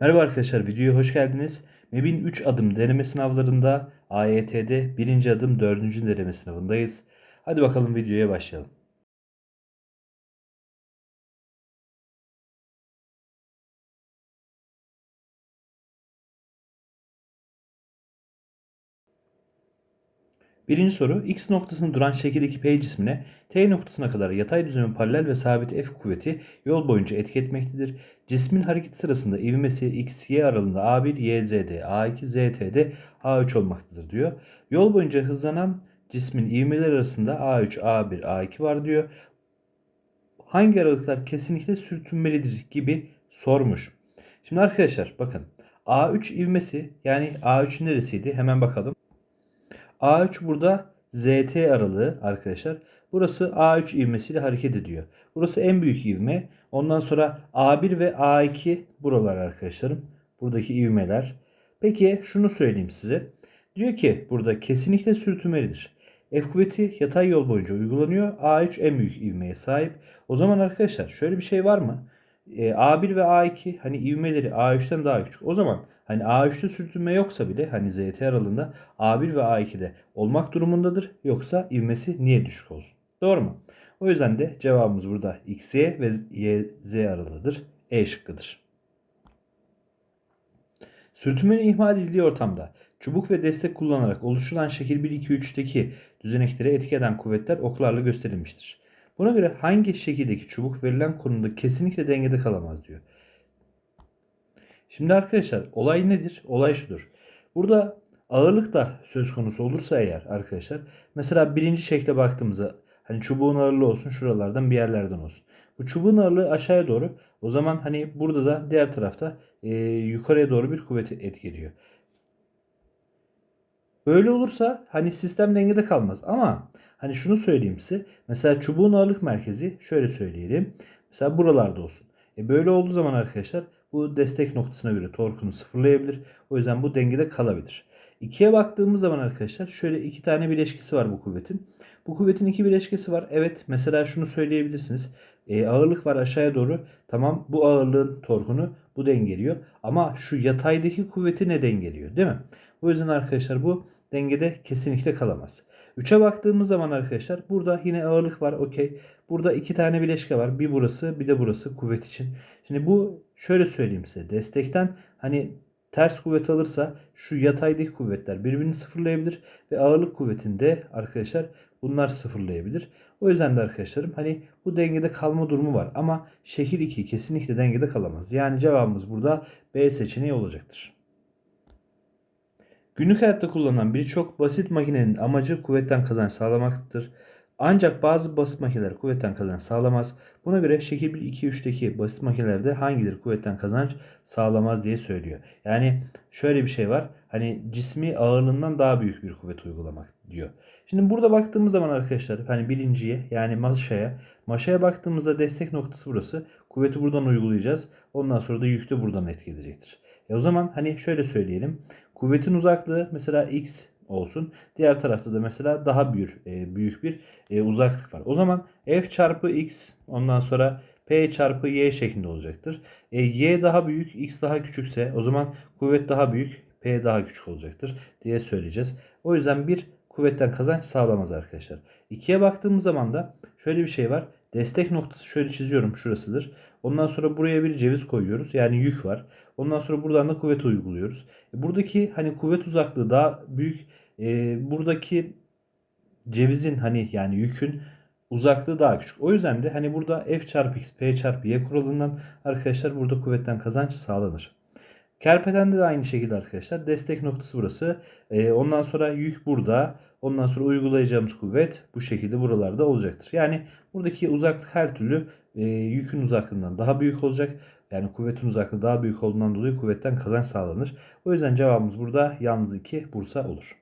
Merhaba arkadaşlar, videoya hoş geldiniz. MEB'in 3 adım deneme sınavlarında AYT'de 1. adım 4. deneme sınavındayız. Hadi bakalım videoya başlayalım. Birinci soru, x noktasında duran şekildeki P cismine T noktasına kadar yatay düzleme paralel ve sabit F kuvveti yol boyunca etki etmektedir. Cismin hareketi sırasında ivmesi x, y aralığında A1, y, z'de, A2, zt'de A3 olmaktadır diyor. Yol boyunca hızlanan cismin ivmeleri arasında A3, A1, A2 var diyor. Hangi aralıklar kesinlikle sürtünmelidir gibi sormuş. Şimdi arkadaşlar bakın A3 ivmesi yani A3 neresiydi hemen bakalım. A3 burada ZT aralığı arkadaşlar. Burası A3 ivmesiyle hareket ediyor. Burası en büyük ivme. Ondan sonra A1 ve A2 buralar arkadaşlarım. Buradaki ivmeler. Peki şunu söyleyeyim size. Diyor ki burada kesinlikle sürtünmelidir. F kuvveti yatay yol boyunca uygulanıyor. A3 en büyük ivmeye sahip. O zaman arkadaşlar şöyle bir şey var mı? E, A1 ve A2 hani ivmeleri A3'ten daha küçük. O zaman hani A3'te sürtünme yoksa bile hani ZT aralığında A1 ve A2'de olmak durumundadır. Yoksa ivmesi niye düşük olsun? Doğru mu? O yüzden de cevabımız burada XY ve YZ aralığıdır. E şıkkıdır. Sürtünmenin ihmal edildiği ortamda çubuk ve destek kullanarak oluşturulan şekil 1-2-3'teki düzeneklere etki eden kuvvetler oklarla gösterilmiştir. Buna göre hangi şekildeki çubuk verilen konumda kesinlikle dengede kalamaz diyor. Şimdi arkadaşlar olay nedir? Olay şudur. Burada ağırlık da söz konusu olursa eğer arkadaşlar mesela birinci şekle baktığımızda hani çubuğun ağırlığı olsun şuralardan bir yerlerden olsun. Bu çubuğun ağırlığı aşağıya doğru o zaman hani burada da diğer tarafta e, yukarıya doğru bir kuvvet etki ediyor. Böyle olursa hani sistem dengede kalmaz ama hani şunu söyleyeyim size. Mesela çubuğun ağırlık merkezi şöyle söyleyelim. Mesela buralarda olsun. E böyle olduğu zaman arkadaşlar bu destek noktasına göre torkunu sıfırlayabilir. O yüzden bu dengede kalabilir. İkiye baktığımız zaman arkadaşlar şöyle iki tane bileşkesi var bu kuvvetin. Bu kuvvetin iki bileşkesi var. Evet mesela şunu söyleyebilirsiniz. E, ağırlık var aşağıya doğru. Tamam bu ağırlığın torkunu bu dengeliyor. Ama şu yataydaki kuvveti ne dengeliyor değil mi? O yüzden arkadaşlar bu dengede kesinlikle kalamaz. 3'e baktığımız zaman arkadaşlar burada yine ağırlık var okey. Burada iki tane bileşke var. Bir burası bir de burası kuvvet için. Şimdi bu şöyle söyleyeyim size. Destekten hani ters kuvvet alırsa şu yataydaki kuvvetler birbirini sıfırlayabilir ve ağırlık kuvvetinde arkadaşlar bunlar sıfırlayabilir. O yüzden de arkadaşlarım hani bu dengede kalma durumu var ama şekil 2 kesinlikle dengede kalamaz. Yani cevabımız burada B seçeneği olacaktır. Günlük hayatta kullanılan birçok basit makinenin amacı kuvvetten kazanç sağlamaktır. Ancak bazı basit makineler kuvvetten kazanç sağlamaz. Buna göre şekil 1, 2, 3'teki basit makinelerde hangileri kuvvetten kazanç sağlamaz diye söylüyor. Yani şöyle bir şey var. Hani cismi ağırlığından daha büyük bir kuvvet uygulamak diyor. Şimdi burada baktığımız zaman arkadaşlar hani birinciye yani maşaya maşaya baktığımızda destek noktası burası. Kuvveti buradan uygulayacağız. Ondan sonra da yük de buradan etki edecektir. E o zaman hani şöyle söyleyelim. Kuvvetin uzaklığı mesela x olsun. Diğer tarafta da mesela daha büyük, e, büyük bir e, uzaklık var. O zaman f çarpı x ondan sonra p çarpı y şeklinde olacaktır. E, y daha büyük, x daha küçükse o zaman kuvvet daha büyük, p daha küçük olacaktır diye söyleyeceğiz. O yüzden bir kuvvetten kazanç sağlamaz arkadaşlar. İkiye baktığımız zaman da şöyle bir şey var. Destek noktası şöyle çiziyorum şurasıdır. Ondan sonra buraya bir ceviz koyuyoruz. Yani yük var. Ondan sonra buradan da kuvvet uyguluyoruz. E, buradaki hani kuvvet uzaklığı daha büyük. E, buradaki cevizin hani yani yükün uzaklığı daha küçük. O yüzden de hani burada F çarpı X, P çarpı Y kuralından arkadaşlar burada kuvvetten kazanç sağlanır. Kerpeten'de de aynı şekilde arkadaşlar. Destek noktası burası. E, ondan sonra yük burada. Ondan sonra uygulayacağımız kuvvet bu şekilde buralarda olacaktır. Yani buradaki uzaklık her türlü e, yükün uzaklığından daha büyük olacak. Yani kuvvetin uzaklığı daha büyük olduğundan dolayı kuvvetten kazanç sağlanır. O yüzden cevabımız burada yalnız 2 Bursa olur.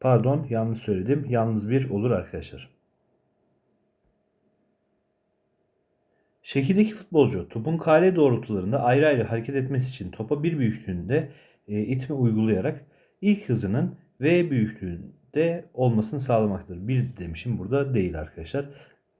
Pardon yanlış söyledim. Yalnız 1 olur arkadaşlar. Şekildeki futbolcu topun kale doğrultularında ayrı ayrı hareket etmesi için topa bir büyüklüğünde e, itme uygulayarak ilk hızının V büyüklüğünde olmasını sağlamaktır. Bir demişim burada değil arkadaşlar.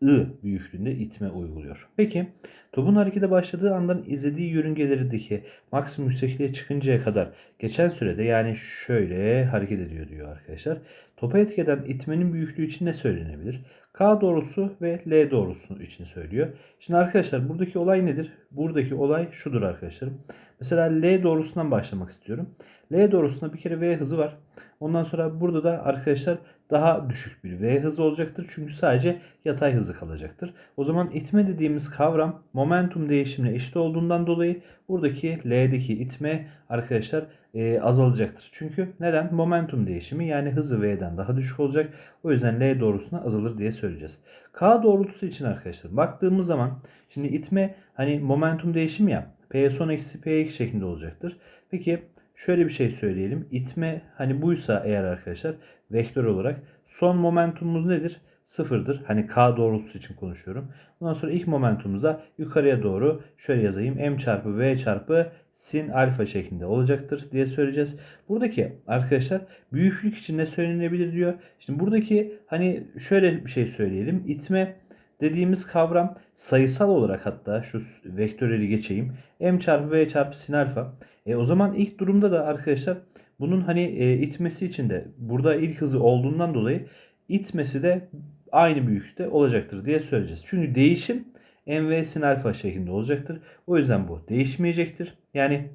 I büyüklüğünde itme uyguluyor. Peki topun harekete başladığı andan izlediği yörüngelerdeki maksimum yüksekliğe çıkıncaya kadar geçen sürede yani şöyle hareket ediyor diyor arkadaşlar. Topa etki eden itmenin büyüklüğü için ne söylenebilir? K doğrultusu ve L doğrultusu için söylüyor. Şimdi arkadaşlar buradaki olay nedir? Buradaki olay şudur arkadaşlarım. Mesela L doğrusundan başlamak istiyorum. L doğrusunda bir kere V hızı var. Ondan sonra burada da arkadaşlar daha düşük bir V hızı olacaktır. Çünkü sadece yatay hızı kalacaktır. O zaman itme dediğimiz kavram momentum değişimine eşit olduğundan dolayı buradaki L'deki itme arkadaşlar e, azalacaktır. Çünkü neden? Momentum değişimi yani hızı V'den daha düşük olacak. O yüzden L doğrusuna azalır diye söyleyeceğiz. K doğrultusu için arkadaşlar baktığımız zaman şimdi itme hani momentum değişimi ya P son eksi P şeklinde olacaktır. Peki şöyle bir şey söyleyelim. İtme hani buysa eğer arkadaşlar vektör olarak son momentumumuz nedir? Sıfırdır. Hani K doğrultusu için konuşuyorum. Ondan sonra ilk momentumumuz da yukarıya doğru şöyle yazayım. M çarpı V çarpı sin alfa şeklinde olacaktır diye söyleyeceğiz. Buradaki arkadaşlar büyüklük için ne söylenebilir diyor. Şimdi buradaki hani şöyle bir şey söyleyelim. İtme dediğimiz kavram sayısal olarak hatta şu vektörleri geçeyim. M çarpı V çarpı sin alfa. E, o zaman ilk durumda da arkadaşlar bunun hani e, itmesi için de burada ilk hızı olduğundan dolayı itmesi de aynı büyüklükte olacaktır diye söyleyeceğiz. Çünkü değişim mv sin alfa şeklinde olacaktır. O yüzden bu değişmeyecektir. Yani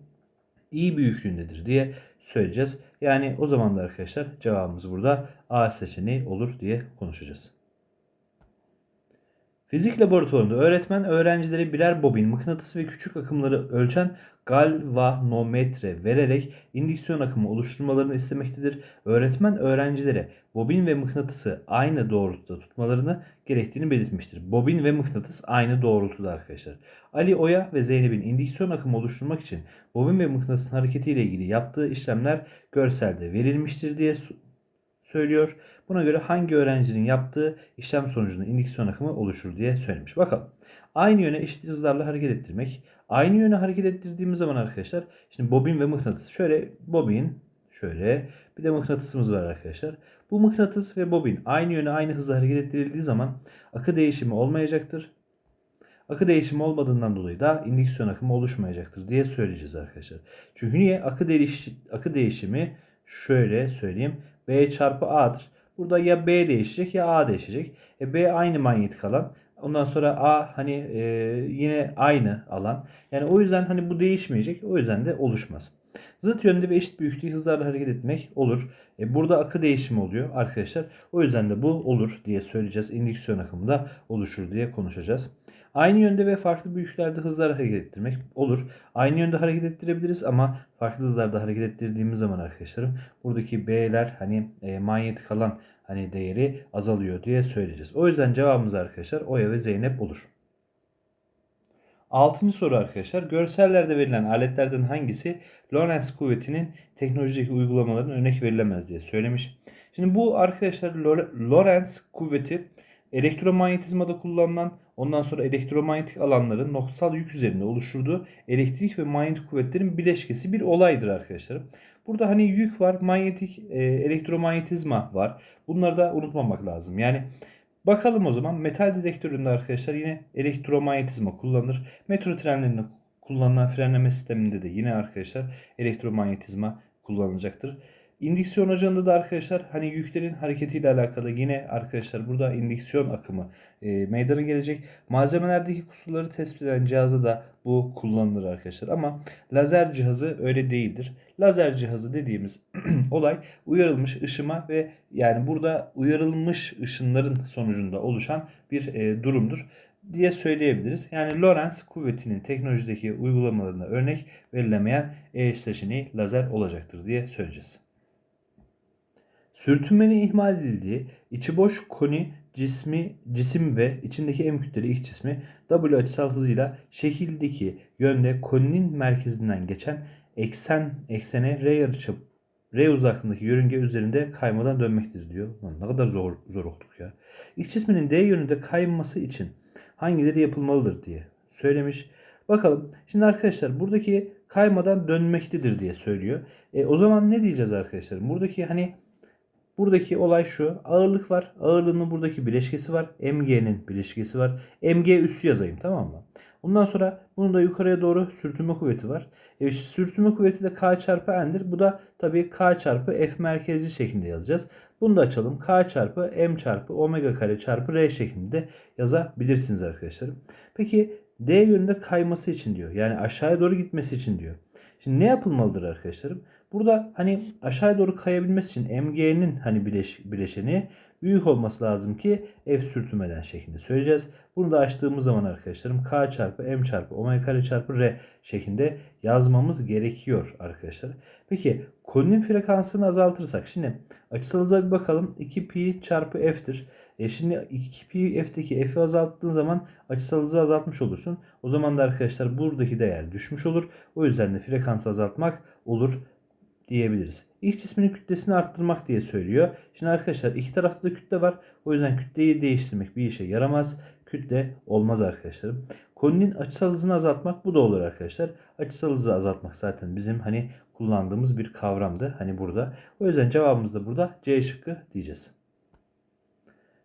i büyüklüğündedir diye söyleyeceğiz. Yani o zaman da arkadaşlar cevabımız burada A seçeneği olur diye konuşacağız. Fizik laboratuvarında öğretmen öğrencilere birer bobin, mıknatıs ve küçük akımları ölçen galvanometre vererek indüksiyon akımı oluşturmalarını istemektedir. Öğretmen öğrencilere bobin ve mıknatısı aynı doğrultuda tutmalarını gerektiğini belirtmiştir. Bobin ve mıknatıs aynı doğrultuda arkadaşlar. Ali Oya ve Zeynep'in indüksiyon akımı oluşturmak için bobin ve mıknatısın hareketiyle ilgili yaptığı işlemler görselde verilmiştir diye söylüyor. Buna göre hangi öğrencinin yaptığı işlem sonucunda indüksiyon akımı oluşur diye söylemiş. Bakalım. Aynı yöne eşit hızlarla hareket ettirmek. Aynı yöne hareket ettirdiğimiz zaman arkadaşlar şimdi bobin ve mıknatıs. Şöyle bobin şöyle bir de mıknatısımız var arkadaşlar. Bu mıknatıs ve bobin aynı yöne aynı hızla hareket ettirildiği zaman akı değişimi olmayacaktır. Akı değişimi olmadığından dolayı da indüksiyon akımı oluşmayacaktır diye söyleyeceğiz arkadaşlar. Çünkü niye? Akı, değiş akı değişimi şöyle söyleyeyim. B çarpı A'dır. Burada ya B değişecek ya A değişecek. E B aynı manyetik alan. Ondan sonra A hani e, yine aynı alan. Yani o yüzden hani bu değişmeyecek. O yüzden de oluşmaz. Zıt yönde ve eşit büyüklüğü hızlarla hareket etmek olur. E, burada akı değişimi oluyor arkadaşlar. O yüzden de bu olur diye söyleyeceğiz. İndüksiyon akımı da oluşur diye konuşacağız. Aynı yönde ve farklı büyüklüklerde hızlar hareket ettirmek olur. Aynı yönde hareket ettirebiliriz ama farklı hızlarda hareket ettirdiğimiz zaman arkadaşlarım buradaki B'ler hani e, manyetik alan hani değeri azalıyor diye söyleyeceğiz. O yüzden cevabımız arkadaşlar Oya ve Zeynep olur. Altıncı soru arkadaşlar. Görsellerde verilen aletlerden hangisi Lorentz kuvvetinin teknolojideki uygulamaların örnek verilemez diye söylemiş. Şimdi bu arkadaşlar Lorentz kuvveti elektromanyetizmada kullanılan ondan sonra elektromanyetik alanların noktasal yük üzerinde oluşturduğu elektrik ve manyetik kuvvetlerin bileşkesi bir olaydır arkadaşlarım. Burada hani yük var, manyetik, e, elektromanyetizma var. Bunları da unutmamak lazım. Yani bakalım o zaman metal dedektöründe arkadaşlar yine elektromanyetizma kullanılır. Metro trenlerinde kullanılan frenleme sisteminde de yine arkadaşlar elektromanyetizma kullanılacaktır. İndüksiyon ocağında da arkadaşlar hani yüklerin hareketiyle alakalı yine arkadaşlar burada indüksiyon akımı e, meydana gelecek. Malzemelerdeki kusurları tespit eden cihazda da bu kullanılır arkadaşlar. Ama lazer cihazı öyle değildir. Lazer cihazı dediğimiz olay uyarılmış ışıma ve yani burada uyarılmış ışınların sonucunda oluşan bir e, durumdur diye söyleyebiliriz. Yani Lorentz kuvvetinin teknolojideki uygulamalarına örnek verilemeyen E seçeneği lazer olacaktır diye söyleyeceğiz. Sürtünmenin ihmal edildiği içi boş koni cismi cisim ve içindeki M kütleli ilk cismi W açısal hızıyla şekildeki yönde koninin merkezinden geçen eksen eksene R yarıçap R uzaklığındaki yörünge üzerinde kaymadan dönmektedir diyor. Lan ne kadar zor zor okuduk ya. İlk cisminin D yönünde kayması için hangileri yapılmalıdır diye söylemiş. Bakalım. Şimdi arkadaşlar buradaki kaymadan dönmektedir diye söylüyor. E, o zaman ne diyeceğiz arkadaşlar? Buradaki hani Buradaki olay şu. Ağırlık var. Ağırlığının buradaki bileşkesi var. MG'nin bileşkesi var. MG üssü yazayım tamam mı? Ondan sonra bunun da yukarıya doğru sürtünme kuvveti var. E, sürtünme kuvveti de K çarpı N'dir. Bu da tabii K çarpı F merkezli şeklinde yazacağız. Bunu da açalım. K çarpı M çarpı omega kare çarpı R şeklinde yazabilirsiniz arkadaşlar. Peki D yönünde kayması için diyor. Yani aşağıya doğru gitmesi için diyor. Şimdi ne yapılmalıdır arkadaşlarım? Burada hani aşağıya doğru kayabilmesi için MG'nin hani bileş, bileşeni büyük olması lazım ki F sürtünmeden şeklinde söyleyeceğiz. Bunu da açtığımız zaman arkadaşlarım K çarpı M çarpı omega kare çarpı R şeklinde yazmamız gerekiyor arkadaşlar. Peki koninin frekansını azaltırsak şimdi açısal hıza bir bakalım. 2 pi çarpı F'tir. E şimdi 2 pi F'teki F'i azalttığın zaman açısal hızı azaltmış olursun. O zaman da arkadaşlar buradaki değer düşmüş olur. O yüzden de frekansı azaltmak olur diyebiliriz. İlk cisminin kütlesini arttırmak diye söylüyor. Şimdi arkadaşlar iki tarafta da kütle var. O yüzden kütleyi değiştirmek bir işe yaramaz. Kütle olmaz arkadaşlarım. Koninin açısal hızını azaltmak bu da olur arkadaşlar. Açısal hızı azaltmak zaten bizim hani kullandığımız bir kavramdı. Hani burada. O yüzden cevabımız da burada C şıkkı diyeceğiz.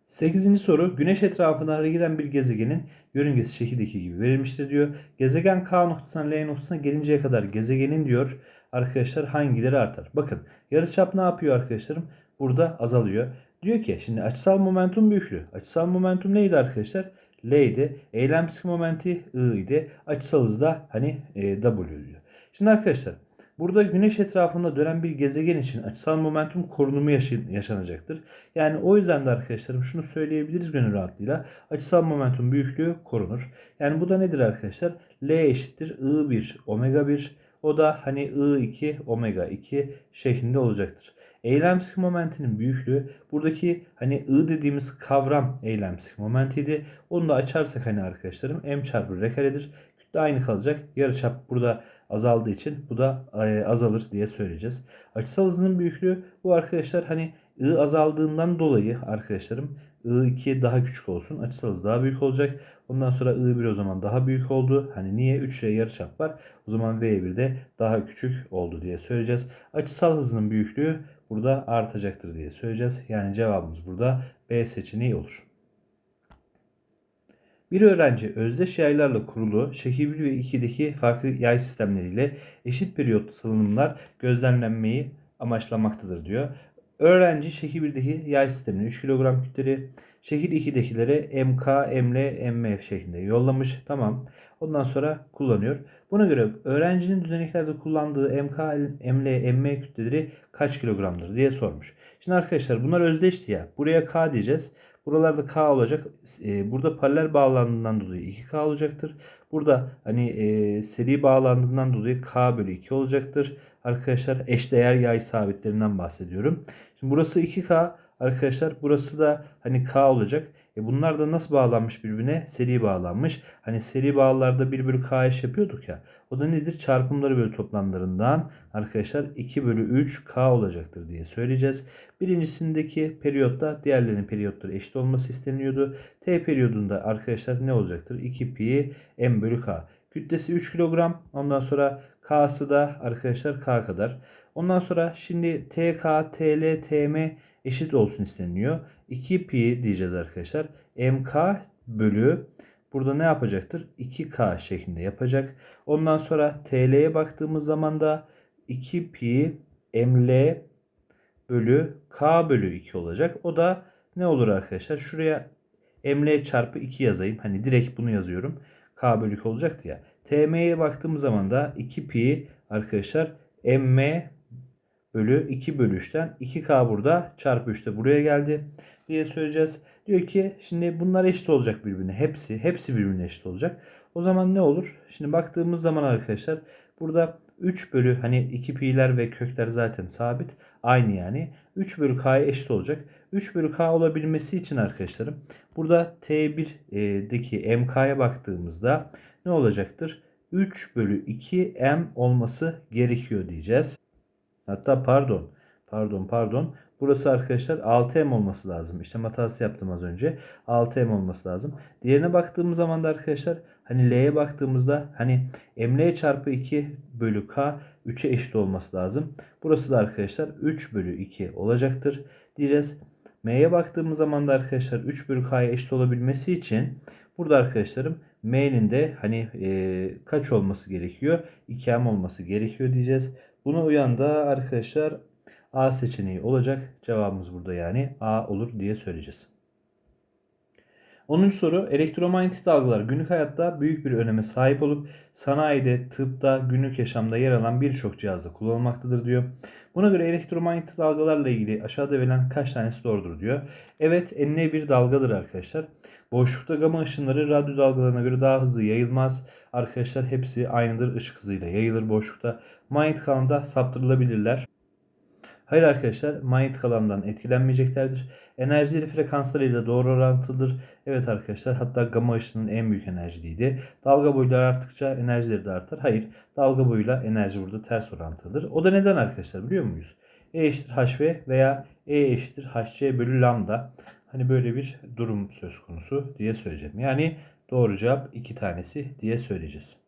8. soru Güneş etrafında hareket eden bir gezegenin yörüngesi şekildeki gibi verilmiştir diyor. Gezegen K noktasından L noktasına gelinceye kadar gezegenin diyor arkadaşlar hangileri artar? Bakın yarıçap ne yapıyor arkadaşlarım? Burada azalıyor. Diyor ki şimdi açısal momentum büyüklüğü. Açısal momentum neydi arkadaşlar? L idi. Eylem sıkı momenti I idi. Açısal hız da hani e, W diyor. Şimdi arkadaşlar Burada güneş etrafında dönen bir gezegen için açısal momentum korunumu yaşanacaktır. Yani o yüzden de arkadaşlarım şunu söyleyebiliriz gönül rahatlığıyla. Açısal momentum büyüklüğü korunur. Yani bu da nedir arkadaşlar? L eşittir I1 omega 1 o da hani I2 omega 2 şeklinde olacaktır. Eylem sıkı momentinin büyüklüğü buradaki hani I dediğimiz kavram eylem sıkı momentiydi. Onu da açarsak hani arkadaşlarım m çarpı r karedir. Kütle aynı kalacak. Yarıçap burada azaldığı için bu da e, azalır diye söyleyeceğiz. Açısal hızının büyüklüğü bu arkadaşlar hani I azaldığından dolayı arkadaşlarım I2 daha küçük olsun. Açısal hız daha büyük olacak. Ondan sonra I1 o zaman daha büyük oldu. Hani niye 3 ile yarıçap var? O zaman V1 de daha küçük oldu diye söyleyeceğiz. Açısal hızının büyüklüğü burada artacaktır diye söyleyeceğiz. Yani cevabımız burada B seçeneği olur. Bir öğrenci özdeş yaylarla kurulu şekil 1 ve 2'deki farklı yay sistemleriyle eşit periyotlu salınımlar gözlemlenmeyi amaçlamaktadır diyor. Öğrenci şekil 1'deki yay sistemine 3 kilogram kütleri, şekil 2'dekilere MK, ML, MF şeklinde yollamış. Tamam. Ondan sonra kullanıyor. Buna göre öğrencinin düzeneklerde kullandığı MK, ML, MF kütleleri kaç kilogramdır diye sormuş. Şimdi arkadaşlar bunlar özdeşti ya. Buraya K diyeceğiz. Buralarda K olacak. E, burada paralel bağlandığından dolayı 2K olacaktır. Burada hani e, seri bağlandığından dolayı K bölü 2 olacaktır. Arkadaşlar eşdeğer yay sabitlerinden bahsediyorum. Şimdi burası 2K. Arkadaşlar burası da hani K olacak. E bunlar da nasıl bağlanmış birbirine? Seri bağlanmış. Hani seri bağlarda 1 bölü K eş yapıyorduk ya. O da nedir? Çarpımları bölü toplamlarından arkadaşlar 2 bölü 3 K olacaktır diye söyleyeceğiz. Birincisindeki periyotta diğerlerinin periyotları eşit olması isteniyordu. T periyodunda arkadaşlar ne olacaktır? 2 pi m bölü K. Kütlesi 3 kilogram. Ondan sonra K'sı da arkadaşlar K kadar. Ondan sonra şimdi TK, TL, TM eşit olsun isteniyor. 2 pi diyeceğiz arkadaşlar. MK bölü burada ne yapacaktır? 2K şeklinde yapacak. Ondan sonra TL'ye baktığımız zaman da 2 pi ML bölü K bölü 2 olacak. O da ne olur arkadaşlar? Şuraya ML çarpı 2 yazayım. Hani direkt bunu yazıyorum. K bölü 2 olacaktı ya. TM'ye baktığımız zaman da 2 pi arkadaşlar M bölü 2 bölü 3'ten 2K burada çarpı 3 de buraya geldi diye söyleyeceğiz. Diyor ki şimdi bunlar eşit olacak birbirine. Hepsi hepsi birbirine eşit olacak. O zaman ne olur? Şimdi baktığımız zaman arkadaşlar burada 3 bölü hani 2 pi'ler ve kökler zaten sabit. Aynı yani. 3 bölü k'ya eşit olacak. 3 bölü k olabilmesi için arkadaşlarım burada T1'deki mk'ya baktığımızda ne olacaktır? 3 bölü 2 m olması gerekiyor diyeceğiz. Hatta pardon. Pardon pardon. Burası arkadaşlar 6M olması lazım. İşte hatası yaptım az önce. 6M olması lazım. Diğerine baktığımız zaman da arkadaşlar hani L'ye baktığımızda hani ML çarpı 2 bölü K 3'e eşit olması lazım. Burası da arkadaşlar 3 bölü 2 olacaktır. Diyeceğiz. M'ye baktığımız zaman da arkadaşlar 3 bölü K'ya eşit olabilmesi için burada arkadaşlarım M'nin de hani e, kaç olması gerekiyor? 2M olması gerekiyor diyeceğiz. Buna uyan da arkadaşlar A seçeneği olacak. Cevabımız burada yani A olur diye söyleyeceğiz. 10. soru elektromanyetik dalgalar günlük hayatta büyük bir öneme sahip olup sanayide, tıpta, günlük yaşamda yer alan birçok cihazda kullanılmaktadır diyor. Buna göre elektromanyetik dalgalarla ilgili aşağıda verilen kaç tanesi doğrudur diyor. Evet enine bir dalgadır arkadaşlar. Boşlukta gama ışınları radyo dalgalarına göre daha hızlı yayılmaz. Arkadaşlar hepsi aynıdır ışık hızıyla yayılır boşlukta. Manyetik alanda saptırılabilirler. Hayır arkadaşlar manyetik alandan etkilenmeyeceklerdir. Enerjileri frekanslarıyla doğru orantılıdır. Evet arkadaşlar hatta gamma ışının en büyük enerjiliydi. Dalga boyları arttıkça enerjileri de artar. Hayır dalga boyuyla enerji burada ters orantılıdır. O da neden arkadaşlar biliyor muyuz? E eşittir hv veya E eşittir hc bölü lambda. Hani böyle bir durum söz konusu diye söyleyeceğim. Yani doğru cevap iki tanesi diye söyleyeceğiz.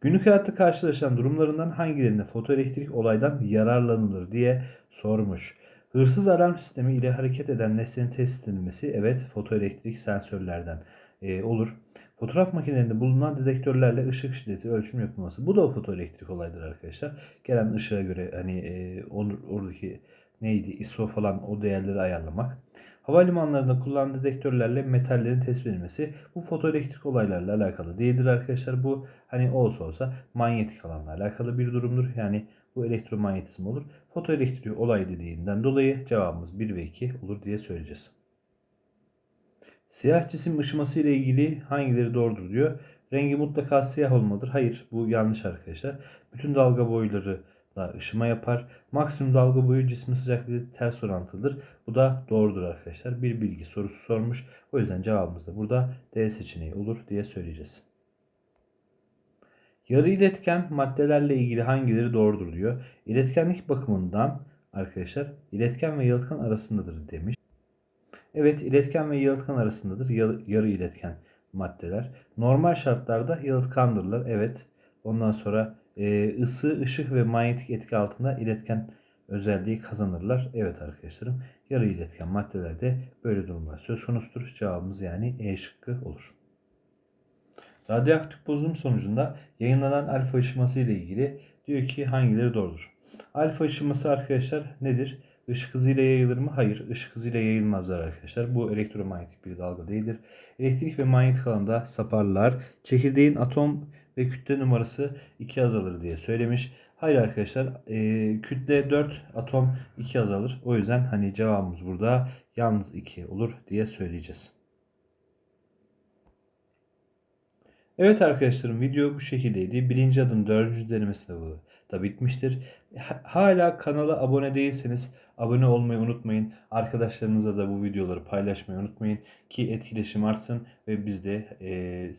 Günlük hayatta karşılaşan durumlarından hangilerinde fotoelektrik olaydan yararlanılır diye sormuş. Hırsız alarm sistemi ile hareket eden nesnenin tespit edilmesi evet fotoelektrik sensörlerden e, olur. Fotoğraf makinelerinde bulunan dedektörlerle ışık şiddeti ölçüm yapılması. Bu da fotoelektrik olaydır arkadaşlar. Gelen ışığa göre hani e, oradaki neydi ISO falan o değerleri ayarlamak. Havalimanlarında kullanılan dedektörlerle metallerin tespit edilmesi bu fotoelektrik olaylarla alakalı değildir arkadaşlar. Bu hani olsa olsa manyetik alanla alakalı bir durumdur. Yani bu elektromanyetizm olur. Fotoelektrik olay dediğinden dolayı cevabımız 1 ve 2 olur diye söyleyeceğiz. Siyah cisim ışıması ile ilgili hangileri doğrudur diyor. Rengi mutlaka siyah olmalıdır. Hayır bu yanlış arkadaşlar. Bütün dalga boyları da ışıma yapar. Maksimum dalga boyu cismin sıcaklığı ters orantılıdır. Bu da doğrudur arkadaşlar. Bir bilgi sorusu sormuş. O yüzden cevabımız da burada D seçeneği olur diye söyleyeceğiz. Yarı iletken maddelerle ilgili hangileri doğrudur diyor. İletkenlik bakımından arkadaşlar iletken ve yalıtkan arasındadır demiş. Evet iletken ve yalıtkan arasındadır yarı iletken maddeler. Normal şartlarda yalıtkandırlar. Evet. Ondan sonra e, ısı, ışık ve manyetik etki altında iletken özelliği kazanırlar. Evet arkadaşlarım yarı iletken maddelerde böyle durumlar söz konusudur. Cevabımız yani E şıkkı olur. Radyoaktif bozulum sonucunda yayınlanan alfa ışıması ile ilgili diyor ki hangileri doğrudur? Alfa ışıması arkadaşlar nedir? Işık hızıyla yayılır mı? Hayır. Işık hızıyla yayılmazlar arkadaşlar. Bu elektromanyetik bir dalga değildir. Elektrik ve manyetik alanda saparlar. Çekirdeğin atom ve kütle numarası 2 azalır diye söylemiş. Hayır arkadaşlar e, kütle 4 atom 2 azalır. O yüzden hani cevabımız burada yalnız 2 olur diye söyleyeceğiz. Evet arkadaşlarım video bu şekildeydi. Birinci adım dördüncü deneme sınavı da bitmiştir. Hala kanala abone değilseniz abone olmayı unutmayın. Arkadaşlarınızla da bu videoları paylaşmayı unutmayın ki etkileşim artsın ve biz de e,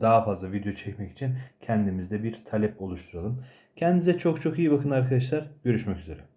daha fazla video çekmek için kendimizde bir talep oluşturalım. Kendinize çok çok iyi bakın arkadaşlar. Görüşmek üzere.